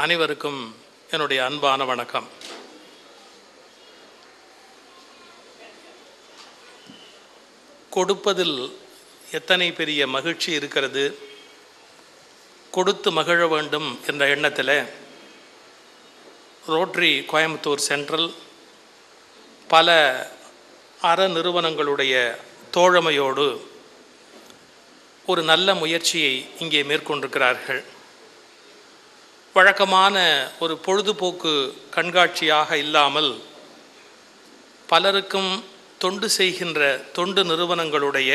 அனைவருக்கும் என்னுடைய அன்பான வணக்கம். கொடுப்பதில் எத்தனை பெரிய மகிழ்ச்சி இருக்கிறது? கொடுத்து மகிழ வேண்டும் என்ற எண்ணத்தில் ரோட்ரி கோயம்புத்தூர் சென்ட்ரல் பல அற நிறுவனங்களுடைய தோழமையோடு ஒரு நல்ல முயற்சியை இங்கே மேற்கொண்டிருக்கிறார்கள். வழக்கமான ஒரு பொழுதுபோக்கு கண்காட்சியாக இல்லாமல் பலருக்கும் தொண்டு செய்கின்ற தொண்டு நிறுவனங்களுடைய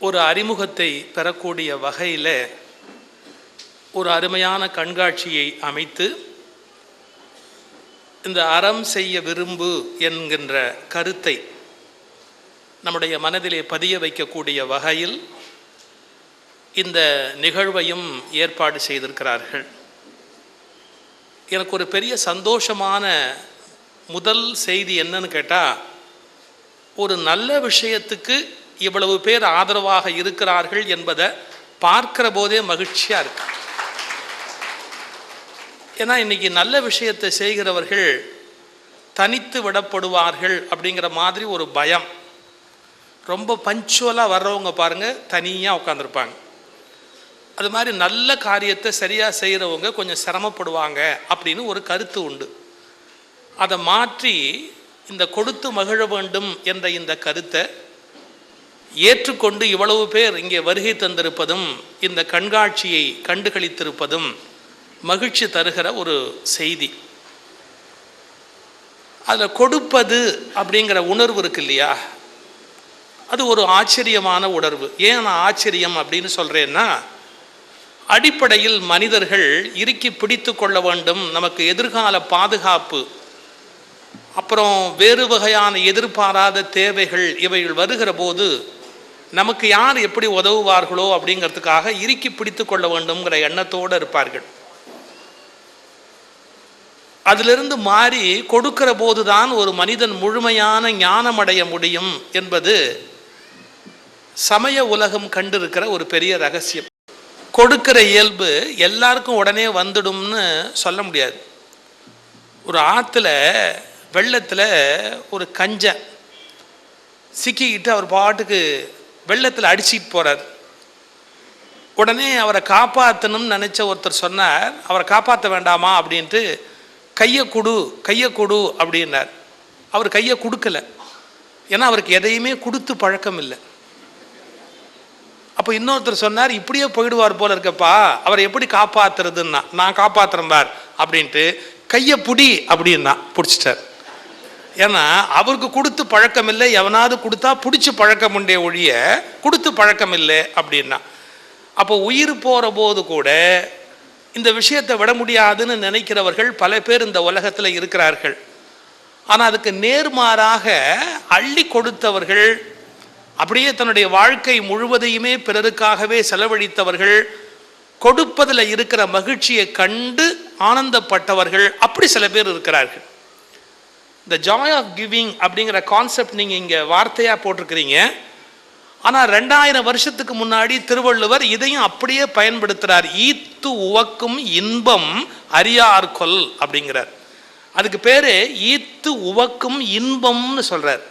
ஒரு அறிமுகத்தை பெறக்கூடிய வகையில் ஒரு அருமையான கண்காட்சியை அமைத்து இந்த அறம் செய்ய விரும்பு என்கின்ற கருத்தை நம்முடைய மனதிலே பதிய வைக்கக்கூடிய வகையில் இந்த நிகழ்வையும் ஏற்பாடு செய்திருக்கிறார்கள். எனக்கு ஒரு பெரிய சந்தோஷமான முதல் செய்தி என்னன்னு கேட்டால் ஒரு நல்ல விஷயத்துக்கு இவ்வளவு பேர் ஆதரவாக இருக்கிறார்கள் என்பதை பார்க்கிற போதே மகிழ்ச்சியாக இருக்கு. ஏன்னா இன்றைக்கி நல்ல விஷயத்தை செய்கிறவர்கள் தனித்து விடப்படுவார்கள் அப்படிங்கிற மாதிரி ஒரு பயம். ரொம்ப பஞ்சுவலாக வர்றவங்க பாருங்கள் தனியாக உட்காந்துருப்பாங்க அது மாதிரி நல்ல காரியத்தை சரியாக செய்கிறவங்க கொஞ்சம் சிரமப்படுவாங்க அப்படின்னு ஒரு கருத்து உண்டு. அதை மாற்றி இந்த கொடுத்து மகிழ வேண்டும் என்ற இந்த கருத்தை ஏற்றுக்கொண்டு இவ்வளவு பேர் இங்கே வருகை தந்திருப்பதும் இந்த கண்காட்சியை கண்டுகளித்திருப்பதும் மகிழ்ச்சி தருகிற ஒரு செய்தி. அதில் கொடுப்பது அப்படிங்கிற உணர்வு இருக்கு இல்லையா? அது ஒரு ஆச்சரியமான உணர்வு. ஏன் நான் ஆச்சரியம் அப்படின்னு சொல்கிறேன்னா அடிப்படையில் மனிதர்கள் இறுக்கி பிடித்து கொள்ள வேண்டும். நமக்கு எதிர்கால பாதுகாப்பு. அப்புறம் வேறு வகையான எதிர்பாராத தேவைகள் இவைகள் வருகிற போது நமக்கு யார் எப்படி உதவுவார்களோ அப்படிங்கிறதுக்காக இறுக்கி பிடித்து கொள்ள வேண்டும்ங்கிற எண்ணத்தோடு இருப்பார்கள். அதிலிருந்து மாறி கொடுக்கிற போதுதான் ஒரு மனிதன் முழுமையான ஞானம் அடைய முடியும் என்பது சமய உலகம் கண்டிருக்கிற ஒரு பெரிய ரகசியம். கொடுக்கிற இயல்பு எல்லாருக்கும் உடனே வந்துடும்னு சொல்ல முடியாது. ஒரு ஆற்றுல வெள்ளத்தில் ஒரு கஞ்சை சிக்கிக்கிட்டு அவர் பாட்டுக்கு வெள்ளத்தில் அடிச்சிட்டு போகிறார் உடனே அவரை காப்பாற்றணும்னு நினச்ச ஒருத்தர் சொன்னார் அவரை காப்பாற்ற வேண்டாமா? அப்படின்ட்டு கையை கொடு கையை கொடு அப்படின்னார். அவர் கையை கொடுக்கல. ஏன்னா அவருக்கு எதையுமே கொடுத்து பழக்கம் இல்லை அப்போ இன்னொருத்தர் சொன்னார் இப்படியே போயிடுவார் போல இருக்கப்பா. அவரை எப்படி காப்பாத்துறதுன்னா நான் காப்பாத்துறேன் பார் அப்படின்ட்டு கையை புடி அப்படின்னா பிடிச்சிட்டார். ஏன்னா அவருக்கு கொடுத்து பழக்கம் இல்லை எவனாவது கொடுத்தா பிடிச்சி பழக்கம் உண்டே ஒழிய கொடுத்து பழக்கம் இல்லை அப்படின்னா. அப்போ உயிர் போகிற போது கூட இந்த விஷயத்தை விட முடியாதுன்னு நினைக்கிறவர்கள் பல பேர் இந்த உலகத்தில் இருக்கிறார்கள். ஆனால் அதுக்கு நேர்மாறாக அள்ளி கொடுத்தவர்கள் அப்படியே தன்னுடைய வாழ்க்கை முழுவதையுமே பிறருக்காகவே செலவழித்தவர்கள் கொடுப்பதில் இருக்கிற மகிழ்ச்சியை கண்டு ஆனந்தப்பட்டவர்கள் அப்படி சில பேர் இருக்கிறார்கள். இந்த ஜாய் ஆஃப் கிவிங் அப்படிங்கிற கான்செப்ட் நீங்கள் இங்கே வார்த்தையாக போட்டிருக்கிறீங்க. ஆனால் ரெண்டாயிரம் வருஷத்துக்கு முன்னாடி திருவள்ளுவர் இதையும் அப்படியே பயன்படுத்துகிறார் ஈத்து உவக்கும் இன்பம் அறியார் கொல் அப்படிங்கிறார். அதுக்கு பேர் ஈத்து உவக்கும் இன்பம்னு சொல்கிறார்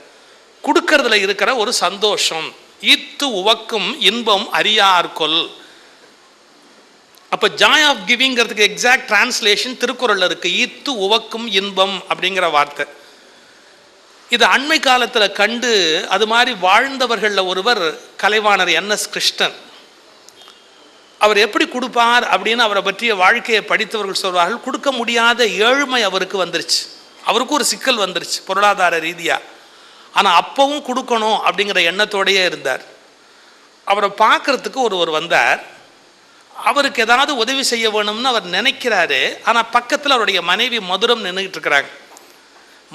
கொடுக்கறதுல இருக்கிற ஒரு சந்தோஷம். ஈத்து உவக்கும் இன்பம் அறியார்கொல் அப்போ ஜாய் ஆஃப் கிவிங்கிறதுக்கு எக்ஸாக்ட் டிரான்ஸ்லேஷன் திருக்குறளில் இருக்கு. ஈத்து உவக்கும் இன்பம் அப்படிங்கிற வார்த்தை. இது அண்மை காலத்தில் கண்டு அது மாதிரி வாழ்ந்தவர்களில் ஒருவர் கலைவாணர் என் எஸ் கிருஷ்ணன். அவர் எப்படி கொடுப்பார் அப்படின்னு அவரை பற்றிய வாழ்க்கையை படித்தவர்கள் சொல்வார்கள். கொடுக்க முடியாத ஏழ்மை அவருக்கு வந்துருச்சு. அவருக்கும் ஒரு சிக்கல் வந்துருச்சு பொருளாதார ரீதியாக ஆனால் அப்பவும் கொடுக்கணும் அப்படிங்கிற எண்ணத்தோடையே இருந்தார். அவரை பார்க்குறதுக்கு ஒருவர் வந்தார். அவருக்கு ஏதாவது உதவி செய்ய வேணும்னு அவர் நினைக்கிறாரு. ஆனால் பக்கத்தில் அவருடைய மனைவி மதுரம் நின்றுக்கிட்டு இருக்கிறாங்க.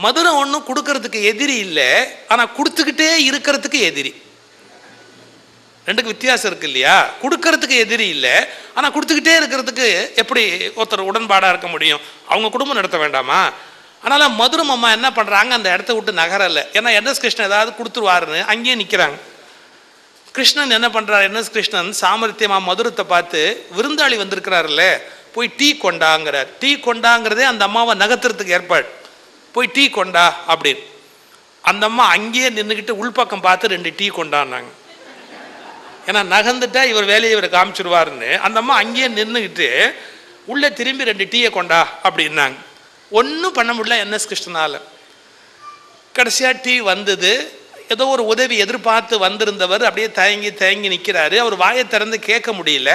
மதுரம் ஒன்றும் கொடுக்கறதுக்கு எதிரி இல்லை. ஆனால் கொடுத்துக்கிட்டே இருக்கிறதுக்கு எதிரி. ரெண்டுக்கு வித்தியாசம் இருக்கு இல்லையா? கொடுக்கறதுக்கு எதிரி இல்லை. ஆனால் கொடுத்துக்கிட்டே இருக்கிறதுக்கு எப்படி ஒருத்தர் உடன்பாடாக இருக்க முடியும்? அவங்க குடும்பம் நடத்த வேண்டாமா? அதனால் மதுரம் அம்மா என்ன பண்ணுறாங்க அந்த இடத்த விட்டு நகரலை. ஏன்னா என்எஸ் கிருஷ்ணன் ஏதாவது கொடுத்துருவாருன்னு அங்கேயே நிற்கிறாங்க கிருஷ்ணன் என்ன பண்ணுறார் என்எஸ் கிருஷ்ணன் சாமர்த்தியமாக மதுரத்தை பார்த்து விருந்தாளி வந்திருக்கிறாருல்ல போய் டீ கொண்டாங்கிறார். டீ கொண்டாங்கிறதே அந்த அம்மாவை நகர்த்துறதுக்கு ஏற்பாடு. போய் டீ கொண்டா அப்படின்னு. அந்த அம்மா அங்கேயே நின்றுக்கிட்டு உள்பக்கம் பார்த்து ரெண்டு டீ கொண்டான்னாங்க ஏன்னா நகர்ந்துட்டா இவர் வேலையை இவர் காமிச்சிருவாருன்னு. அந்த அம்மா அங்கேயே நின்றுக்கிட்டு உள்ளே திரும்பி ரெண்டு டீயை கொண்டா அப்படின்னாங்க. ஒன்றும் பண்ண முடியல என்எஸ் கிருஷ்ணனால். கடைசியாக டீ வந்தது. ஏதோ ஒரு உதவி எதிர்பார்த்து வந்திருந்தவர் அப்படியே தயங்கி தயங்கி நிற்கிறாரு அவர் வாயை திறந்து கேட்க முடியல.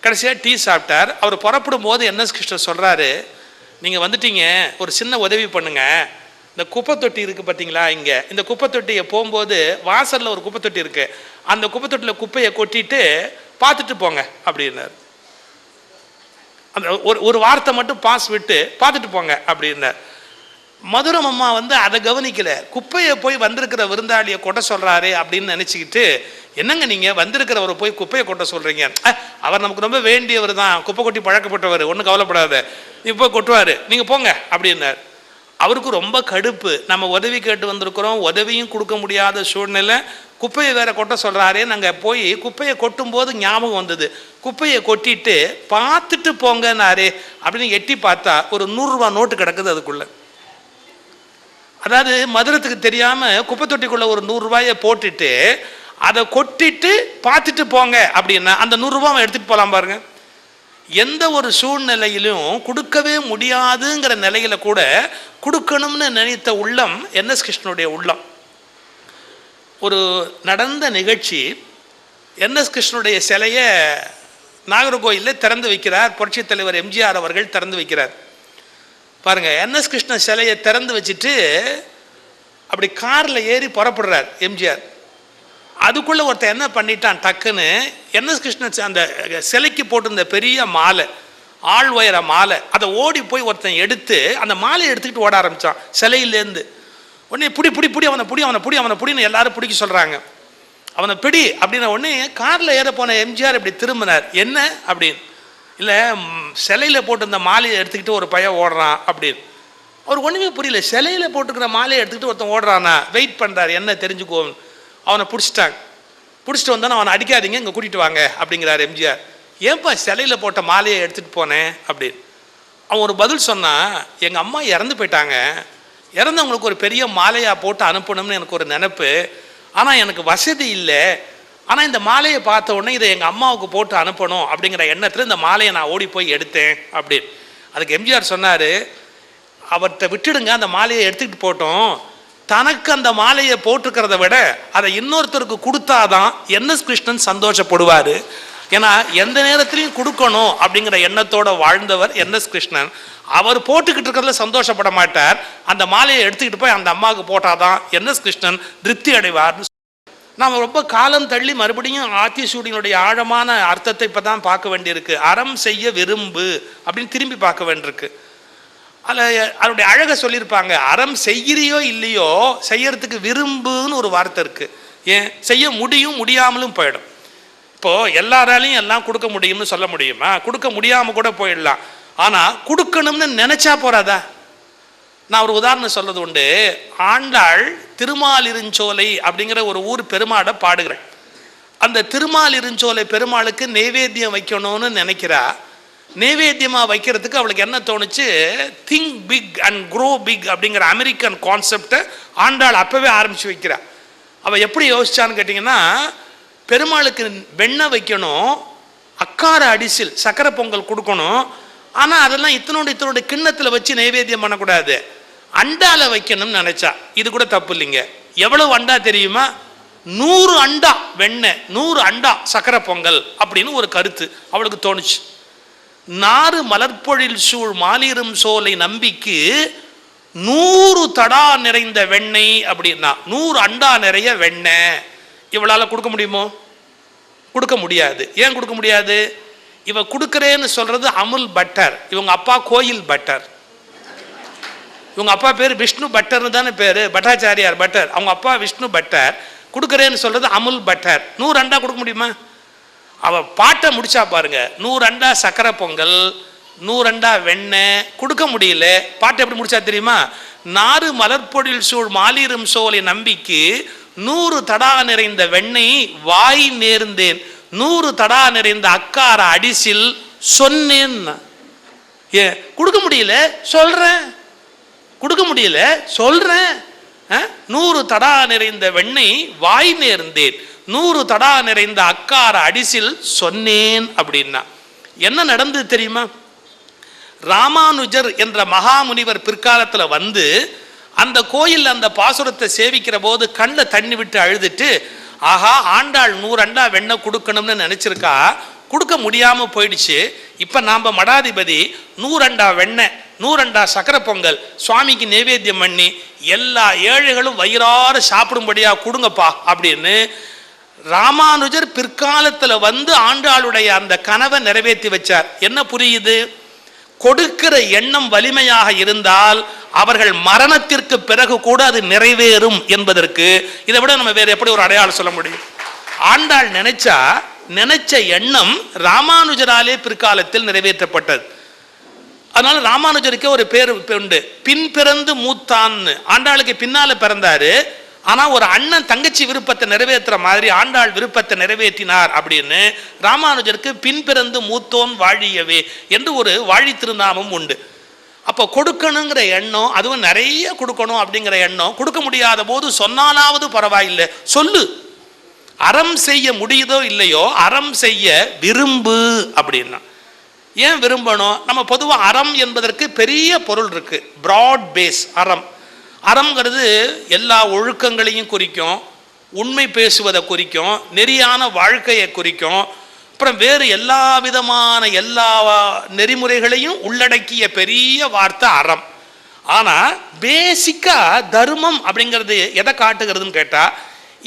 கடைசியாக டீ சாப்பிட்டார். அவர் புறப்படும் போது என்எஸ் கிருஷ்ணன் சொல்கிறாரு நீங்கள் வந்துட்டீங்க. ஒரு சின்ன உதவி பண்ணுங்க. இந்த குப்பை தொட்டி இருக்குது பார்த்தீங்களா இங்கே? இந்த குப்பை தொட்டியை போகும்போது வாசலில் ஒரு குப்பை தொட்டி இருக்குது அந்த குப்பை தொட்டியில் குப்பையை கொட்டிட்டு பார்த்துட்டு போங்க அப்படின்னார். அந்த ஒரு ஒரு வார்த்தை மட்டும் பாஸ் விட்டு பார்த்துட்டு போங்க அப்படின்னார் மதுரம் அம்மா வந்து அதை கவனிக்கல. குப்பையை போய் வந்திருக்கிற விருந்தாளியை கொட்ட சொல்கிறாரு அப்படின்னு நினச்சிக்கிட்டு என்னங்க நீங்கள் வந்திருக்கிறவரை போய் குப்பையை கொட்ட சொல்கிறீங்க அவர் நமக்கு ரொம்ப வேண்டியவர் தான் குப்பை கொட்டி பழக்கப்பட்டவர் ஒன்றும் கவலைப்படாத. இப்போ கொட்டுவார். நீங்கள் போங்க அப்படின்னார். அவருக்கு ரொம்ப கடுப்பு. நம்ம உதவி கேட்டு வந்திருக்கிறோம். உதவியும் கொடுக்க முடியாத சூழ்நிலை. குப்பையை வேற கொட்ட சொல்கிறாரே நாங்கள் போய் குப்பையை கொட்டும் போது ஞாபகம் வந்தது. குப்பையை கொட்டிட்டு பார்த்துட்டு போங்கன்னாரே அப்படின்னு எட்டி பார்த்தா ஒரு நூறுரூவா நோட்டு கிடக்குது அதுக்குள்ளே. அதாவது மதுரத்துக்கு தெரியாமல் குப்பை தொட்டிக்குள்ளே ஒரு நூறுரூவாயை போட்டுட்டு அதை கொட்டிட்டு பார்த்துட்டு போங்க அப்படின்னா அந்த நூறுரூவா அவன் எடுத்துகிட்டு போகலாம் பாருங்கள் எந்த ஒரு சூழ்நிலையிலும் கொடுக்கவே முடியாதுங்கிற நிலையில கூட கொடுக்கணும்னு நினைத்த உள்ளம் என்எஸ் கிருஷ்ணனுடைய உள்ளம். ஒரு நடந்த நிகழ்ச்சி என்எஸ் கிருஷ்ணனுடைய சிலையை நாகர்கோயிலில் திறந்து வைக்கிறார். புரட்சித் தலைவர் எம்ஜிஆர் அவர்கள் திறந்து வைக்கிறார். பாருங்க என்எஸ் கிருஷ்ணன் சிலையை திறந்து வச்சுட்டு அப்படி காரில் ஏறி புறப்படுறார் எம்ஜிஆர். அதுக்குள்ளே ஒருத்தன் என்ன பண்ணிட்டான் டக்குன்னு என்எஸ் கிருஷ்ணன் அந்த சிலைக்கு போட்டிருந்த பெரிய மாலை ஆள் உயர மாலை அதை ஓடி போய் ஒருத்தன் எடுத்து அந்த மாலையை எடுத்துக்கிட்டு ஓட ஆரம்பித்தான் சிலையிலேருந்து. உடனே பிடி பிடி பிடி அவனை பிடி அவனை பிடி அவனை பிடின்னு எல்லாரும் பிடிக்க சொல்கிறாங்க அவனை பிடி அப்படின்ன உடனே காரில் ஏற போன எம்ஜிஆர் இப்படி திரும்பினார். என்ன அப்படின்னு. இல்லை சிலையில் போட்டிருந்த மாலையை எடுத்துக்கிட்டு ஒரு பையன் ஓடுறான் அப்படின்னு. அவர் ஒன்றுமே புரியல. சிலையில் போட்டுக்கிற மாலையை எடுத்துக்கிட்டு ஒருத்தன் ஓடுறானா? வெயிட் பண்ணுறாரு என்ன தெரிஞ்சுக்கோன்னு அவனை பிடிச்சிட்டாங்க. பிடிச்சிட்டு வந்தானே அவனை அடிக்காதீங்க இங்கே கூட்டிகிட்டு வாங்க அப்படிங்கிறார் எம்ஜிஆர். ஏன்பா சிலையில் போட்ட மாலையை எடுத்துகிட்டு போனேன் அப்படின்னு. அவன் ஒரு பதில் சொன்னான் எங்கள் அம்மா இறந்து போயிட்டாங்க. இறந்தவங்களுக்கு ஒரு பெரிய மாலையாக போட்டு அனுப்பணும்னு எனக்கு ஒரு நினப்பு. ஆனால் எனக்கு வசதி இல்லை. ஆனால் இந்த மாலையை பார்த்த உடனே இதை எங்கள் அம்மாவுக்கு போட்டு அனுப்பணும் அப்படிங்கிற எண்ணத்தில் இந்த மாலையை நான் ஓடி போய் எடுத்தேன் அப்படின்னு. அதுக்கு எம்ஜிஆர் சொன்னார் அவர்கிட்ட விட்டுடுங்க அந்த மாலையை எடுத்துக்கிட்டு போட்டோம். தனக்கு அந்த மாலையை போட்டுக்கிறத விட அதை இன்னொருத்தருக்கு கொடுத்தாதான் என்எஸ் கிருஷ்ணன் சந்தோஷப்படுவார். ஏன்னா எந்த நேரத்திலையும் கொடுக்கணும் அப்படிங்கிற எண்ணத்தோட வாழ்ந்தவர் என்எஸ் கிருஷ்ணன். அவர் போட்டுக்கிட்டு இருக்கிறதுல சந்தோஷப்பட மாட்டார். அந்த மாலையை எடுத்துக்கிட்டு போய் அந்த அம்மாவுக்கு போட்டாதான் என்எஸ் கிருஷ்ணன் திருப்தி அடைவார்னு நாம் ரொம்ப காலம் தள்ளி மறுபடியும் ஆத்திசூடியினுடைய ஆழமான அர்த்தத்தை இப்போ தான் பார்க்க வேண்டியிருக்கு. அறம் செய்ய விரும்பு அப்படின்னு திரும்பி பார்க்க வேண்டியிருக்கு. அதில் அதனுடைய அழகை சொல்லியிருப்பாங்க. அறம் செய்கிறியோ இல்லையோ செய்யறதுக்கு விரும்புன்னு ஒரு வார்த்தை இருக்குது ஏன்? செய்ய முடியும் முடியாமலும் போயிடும். இப்போது எல்லாராலையும் எல்லாம் கொடுக்க முடியும்னு சொல்ல முடியுமா? கொடுக்க முடியாமல் கூட போயிடலாம். ஆனால் கொடுக்கணும்னு நினச்சா போகிறாதா நான் ஒரு உதாரணம் சொல்கிறது உண்டு. ஆண்டாள் திருமாலிருஞ்சோலை அப்படிங்கிற ஒரு ஊர் பெருமாடை பாடுகிறேன். அந்த திருமாலிருஞ்சோலை பெருமாளுக்கு நெய்வேத்தியம் வைக்கணும்னு நினைக்கிறா. நைவேத்தியமாக வைக்கிறதுக்கு அவளுக்கு என்ன தோணுச்சு? Think big and grow big அப்படிங்கிற அமெரிக்கன் கான்செப்டை ஆண்டாள் அப்போவே ஆரம்பித்து வைக்கிறா. அவள் எப்படி யோசிச்சான்னு கேட்டிங்கன்னா பெருமாளுக்கு வெண்ணெய் வைக்கணும் அக்கார அடிசில் சக்கரை பொங்கல் கொடுக்கணும் ஆனால் அதெல்லாம் இத்தனோட இத்தனோட கிண்ணத்தில் வச்சு நைவேத்தியம் பண்ணக்கூடாது. அண்டால வைக்கணும்னு நினச்சா. இது கூட தப்பு இல்லைங்க. எவ்வளவு அண்டா தெரியுமா? நூறு அண்டா வெண்ணெய் நூறு அண்டா சக்கரை பொங்கல் அப்படின்னு ஒரு கருத்து அவளுக்கு தோணுச்சு. நாறு மலர்பொழில் சூழ் மாலிரும் சோலை நம்பிக்கு நூறு தடா நிறைந்த வெண்ணெய் அப்படின்னா நூறு அண்டா நிறைய வெண்ணெய். இவளால் கொடுக்க முடியுமோ? கொடுக்க முடியாது. ஏன் கொடுக்க முடியாது? இவ கொடுக்குறேன்னு சொல்றது அமுல் பட்டர். இவங்க அப்பா கோயில் பட்டர். இவங்க அப்பா பேர் விஷ்ணு பட்டர்னு தானே பேர்? பட்டாச்சாரியார் பட்டர். அவங்க அப்பா விஷ்ணு பட்டர். கொடுக்குறேன்னு சொல்றது அமுல் பட்டர். நூறு அண்டா கொடுக்க முடியுமா? அவள் பாட்டை முடிச்சா பாருங்க நூறண்டா சக்கரை பொங்கல் நூறண்டா வெண்ணெய் கொடுக்க முடியல. பாட்டை எப்படி முடிச்சா தெரியுமா? நாறு மலர்பொழில் சூழ் மாலிரும் சோலை நம்பிக்கு நூறு தடா நிறைந்த வெண்ணெய் வாய் நேர்ந்தேன் நூறு தடா நிறைந்த அக்கார அடிசில் சொன்னேன். ஏன்? கொடுக்க முடியல? சொல்றேன். கொடுக்க முடியல? சொல்றேன். நூறு தடா நிறைந்த வெண்ணை வாய் நேர்ந்தேன். நூறு தடா நிறைந்த அக்கார அடிசில் சொன்னேன் அப்படின்னா என்ன நடந்தது தெரியுமா? ராமானுஜர் என்ற மகாமுனிவர் பிற்காலத்தில் வந்து அந்த கோயில் அந்த பாசுரத்தை சேவிக்கிற போது கண்ணில் தண்ணி விட்டு அழுதுட்டு ஆஹா ஆண்டாள் நூறண்டா வெண்ணை கொடுக்கணும்னு நினச்சிருக்கா? கொடுக்க முடியாமல் போயிடுச்சு. இப்போ நாம் மடாதிபதி நூறண்டா வெண்ணெய் நூறண்டா சக்கரை பொங்கல் சுவாமிக்கு நைவேத்தியம் பண்ணி எல்லா ஏழைகளும் வயிறாறு சாப்பிடும்படியாக கொடுங்கப்பா அப்படின்னு ராமானுஜர் பிற்காலத்தில் வந்து ஆண்டாளுடைய அந்த கனவை நிறைவேற்றி வச்சார். என்ன புரியுது? கொடுக்கிற எண்ணம் வலிமையாக இருந்தால் அவர்கள் மரணத்திற்கு பிறகு கூட அது நிறைவேறும் என்பதற்கு இதை விட நம்ம வேறு எப்படி ஒரு அடையாளம் சொல்ல முடியும்? ஆண்டாள் நினைச்சா நினைச்ச எண்ணம் ராமானுஜராலே பிற்காலத்தில் நிறைவேற்றப்பட்டது. அதனால ராமானுஜருக்கே ஒரு பேர் உண்டு. பின் பிறந்து மூத்தான்னு. ஆண்டாளுக்கு பின்னால பிறந்தாரு. ஆனா ஒரு அண்ணன் தங்கச்சி விருப்பத்தை நிறைவேற்றுற மாதிரி ஆண்டாள் விருப்பத்தை நிறைவேற்றினார் அப்படின்னு ராமானுஜருக்கு பின்பிறந்து மூத்தோன் வாழியவே என்று ஒரு வாழி திருநாமம் உண்டு. அப்போ கொடுக்கணுங்கிற எண்ணம் அதுவும் நிறைய கொடுக்கணும் அப்படிங்கிற எண்ணம் கொடுக்க முடியாத போது சொன்னாலாவது பரவாயில்லை. சொல்லு. அறம் செய்ய முடியுதோ இல்லையோ அறம் செய்ய விரும்பு அப்படின்னா. ஏன் விரும்பணும்? நம்ம பொதுவாக அறம் என்பதற்கு பெரிய பொருள் இருக்கு. ப்ராட் பேஸ் அறம். அறம்ங்கிறது எல்லா ஒழுக்கங்களையும் குறிக்கும் உண்மை பேசுவதை குறிக்கும் நெறியான வாழ்க்கையை குறிக்கும் அப்புறம் வேறு எல்லா விதமான எல்லா நெறிமுறைகளையும் உள்ளடக்கிய பெரிய வார்த்தை அறம். ஆனால் பேசிக்காக தர்மம் அப்படிங்கிறது எதை காட்டுகிறதுன்னு கேட்டால்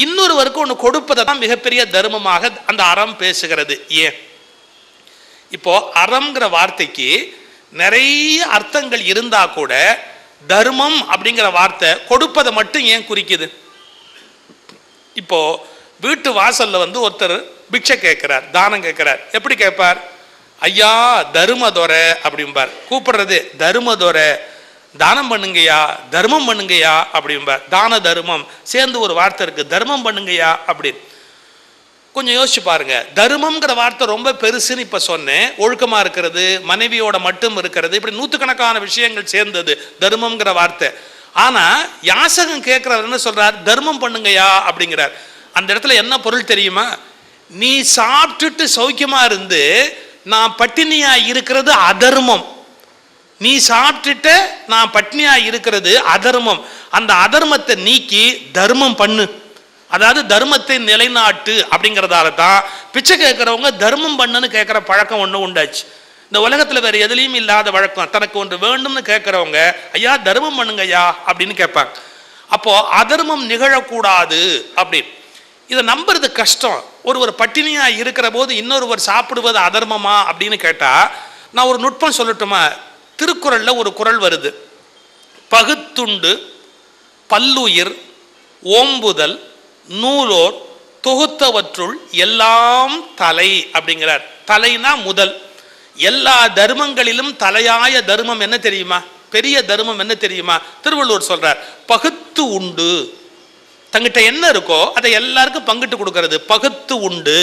இன்னொருவருக்கு ஒன்று கொடுப்பதை தான் மிகப்பெரிய தர்மமாக அந்த அறம் பேசுகிறது. ஏன்? இப்போ அறம்ங்கிற வார்த்தைக்கு நிறைய அர்த்தங்கள் இருந்தா கூட தர்மம் அப்படிங்கிற வார்த்தை கொடுப்பதை மட்டும் ஏன் குறிக்குது? இப்போ வீட்டு வாசல்ல வந்து ஒருத்தர் பிக்ஷை கேட்கிறார் தானம் கேட்கிறார். எப்படி கேட்பார்? ஐயா தருமதொரை அப்படிம்பார். கூப்பிடுறது தருமதொரை தானம் பண்ணுங்கய்யா தர்மம் பண்ணுங்கய்யா அப்படிம்பார் தான தர்மம். சேர்ந்து ஒரு வார்த்தை இருக்கு. தர்மம் பண்ணுங்கய்யா அப்படின்னு கொஞ்சம் யோசிச்சு பாருங்க. தர்மம்ங்கிற வார்த்தை ரொம்ப பெருசுன்னு இப்போ சொன்னேன். ஒழுக்கமாக இருக்கிறது மனைவியோட மட்டும் இருக்கிறது இப்படி நூற்றுக்கணக்கான விஷயங்கள் சேர்ந்தது தர்மம்ங்கிற வார்த்தை. ஆனால் யாசகம் கேட்குறவர் என்ன சொல்றார்? தர்மம் பண்ணுங்கயா அப்படிங்கிறார். அந்த இடத்துல என்ன பொருள் தெரியுமா? நீ சாப்பிட்டுட்டு சௌக்கியமாக இருந்து நான் பட்டினியாக இருக்கிறது அதர்மம். நீ சாப்பிட்டுட்டு நான் பட்னியா இருக்கிறது அதர்மம். அந்த அதர்மத்தை நீக்கி தர்மம் பண்ணு. அதாவது தர்மத்தை நிலைநாட்டு அப்படிங்கிறதால தான் பிச்சை கேட்குறவங்க தர்மம் பண்ணுன்னு கேட்குற பழக்கம் ஒன்று உண்டாச்சு. இந்த உலகத்தில் வேறு எதுலேயும் இல்லாத வழக்கம். தனக்கு ஒன்று வேண்டும்னு கேட்குறவங்க ஐயா தர்மம் பண்ணுங்க ஐயா அப்படின்னு கேட்பாங்க. அப்போது அதர்மம் நிகழக்கூடாது அப்படின்னு. இதை நம்புறது கஷ்டம். ஒரு ஒரு பட்டினியா இருக்கிற போது இன்னொருவர் சாப்பிடுவது அதர்மமா அப்படின்னு கேட்டால் நான் ஒரு நுட்பம் சொல்லட்டுமா? திருக்குறளில் ஒரு குறள் வருது. பகுத்துண்டு பல்லுயிர் ஓம்புதல் நூலோர் தொகுத்தவற்றுள் எல்லாம் தலை அப்படிங்கிறார். தலைனா முதல். எல்லா தர்மங்களிலும் தலையாய தர்மம் என்ன தெரியுமா? பெரிய தர்மம் என்ன தெரியுமா? திருவள்ளுவர் சொல்றார் பகுத்து உண்டு. தங்கிட்ட என்ன இருக்கோ அதை எல்லாருக்கும் பங்கிட்டு கொடுக்கறது பகுத்து உண்டு.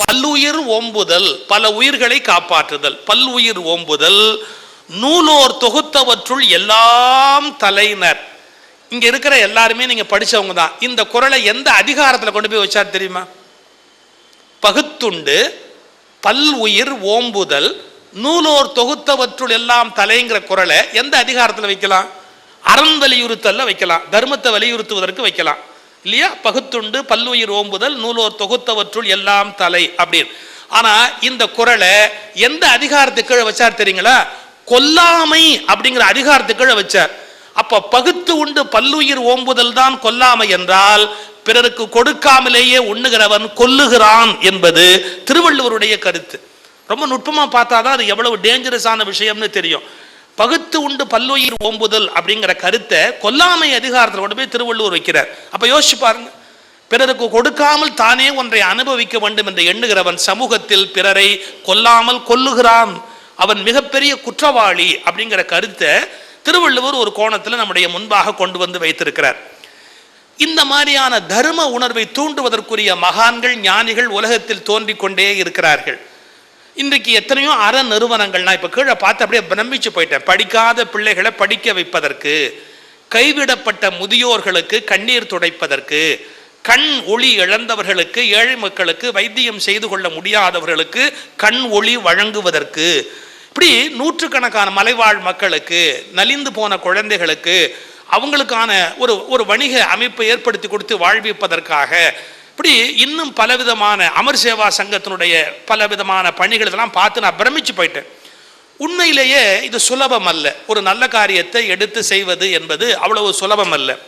பல்லுயிர் ஓம்புதல் பல உயிர்களை காப்பாற்றுதல் பல்லுயிர் ஓம்புதல். நூலோர் தொகுத்தவற்றுள் எல்லாம் தலையினர். இங்கே இருக்கிற எல்லாருமே நீங்கள் படிச்சவங்க தான். இந்த குரலை எந்த அதிகாரத்தில் கொண்டு போய் வச்சார் தெரியுமா? பகுத்துண்டு பல் உயிர் ஓம்புதல் நூலோர் தொகுத்தவற்றுள் எல்லாம் தலைங்கிற குரலை எந்த அதிகாரத்தில் வைக்கலாம்? அறம் வலியுறுத்தலில் வைக்கலாம். தர்மத்தை வலியுறுத்துவதற்கு வைக்கலாம். இல்லையா? பகுத்துண்டு பல்லுயிர் ஓம்புதல் நூலோர் தொகுத்தவற்றுள் எல்லாம் தலை அப்படின்னு. ஆனா இந்த குரலை எந்த அதிகாரத்துக்கு கீழே வச்சார் தெரியுங்களா? கொல்லாமை அப்படிங்கிற அதிகாரத்துக்கு வச்சார் அப்ப பகுத்து உண்டு பல்லுயிர் ஓம்புதல் தான் கொல்லாமை என்றால் பிறருக்கு கொடுக்காமலேயே உண்ணுகிறவன் கொல்லுகிறான் என்பது திருவள்ளுவருடைய கருத்து. ரொம்ப நுட்பமா பார்த்தாதான் அது எவ்வளவு டேஞ்சரஸான விஷயம்னு தெரியும். பகுத்து உண்டு பல்லுயிர் ஓம்புதல் அப்படிங்கிற கருத்தை கொல்லாமை அதிகாரத்தில் கொண்டு போய் திருவள்ளுவர் வைக்கிறார். அப்ப யோசிச்சு பாருங்க. பிறருக்கு கொடுக்காமல் தானே ஒன்றை அனுபவிக்க வேண்டும் என்று எண்ணுகிறவன் சமூகத்தில் பிறரை கொல்லாமல் கொல்லுகிறான். அவன் மிகப்பெரிய குற்றவாளி அப்படிங்கிற கருத்தை திருவள்ளுவர் ஒரு கோணத்தில் நம்முடைய முன்பாக கொண்டு வந்து வைத்திருக்கிறார். இந்த மாதிரியான தர்ம உணர்வை தூண்டுவதற்குரிய மகான்கள் ஞானிகள் உலகத்தில் தோன்றி கொண்டே இருக்கிறார்கள். இன்றைக்கு எத்தனையோ அற நிறுவனங்கள் நான் இப்போ கீழே பார்த்து அப்படியே பிரமிச்சு போயிட்டேன். படிக்காத பிள்ளைகளை படிக்க வைப்பதற்கு கைவிடப்பட்ட முதியோர்களுக்கு கண்ணீர் துடைப்பதற்கு கண் ஒளி இழந்தவர்களுக்கு ஏழை மக்களுக்கு வைத்தியம் செய்து கொள்ள முடியாதவர்களுக்கு கண் ஒளி வழங்குவதற்கு இப்படி நூற்றுக்கணக்கான மலைவாழ் மக்களுக்கு நலிந்து போன குழந்தைகளுக்கு அவங்களுக்கான ஒரு ஒரு வணிக அமைப்பை ஏற்படுத்தி கொடுத்து வாழ்விப்பதற்காக இப்படி இன்னும் பலவிதமான அமர் சேவா சங்கத்தினுடைய பலவிதமான பணிகள் இதெல்லாம் பார்த்து நான் பிரமிச்சு போயிட்டேன். உண்மையிலேயே இது சுலபம் அல்ல. ஒரு நல்ல காரியத்தை எடுத்து செய்வது என்பது அவ்வளவு சுலபம் அல்ல.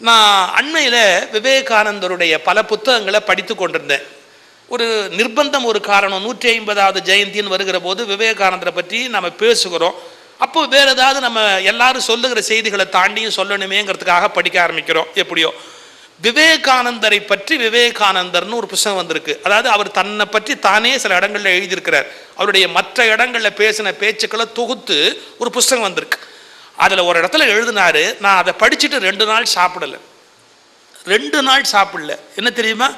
நான் அண்மையில் விவேகானந்தருடைய பல புத்தகங்களை படித்து கொண்டிருந்தேன். ஒரு நிர்பந்தம் ஒரு காரணம். நூற்றி ஐம்பதாவது ஜெயந்தின்னு வருகிற போது விவேகானந்தரை பற்றி நம்ம பேசுகிறோம். அப்போ வேறு ஏதாவது நம்ம எல்லாரும் சொல்லுகிற செய்திகளை தாண்டியும் சொல்லணுமேங்கிறதுக்காக படிக்க ஆரம்பிக்கிறோம். எப்படியோ? விவேகானந்தரை பற்றி விவேகானந்தர்னு ஒரு புஸ்தகம் வந்திருக்கு. அதாவது அவர் தன்னை பற்றி தானே சில இடங்களில் எழுதியிருக்கிறார். அவருடைய மற்ற இடங்களில் பேசின பேச்சுக்களை தொகுத்து ஒரு புஸ்தகம் வந்திருக்கு. அதில் ஒரு இடத்துல எழுதினாரு நான் அதை படிச்சுட்டு ரெண்டு நாள் சாப்பிடல. ரெண்டு நாள் சாப்பிடல. என்ன தெரியுமா?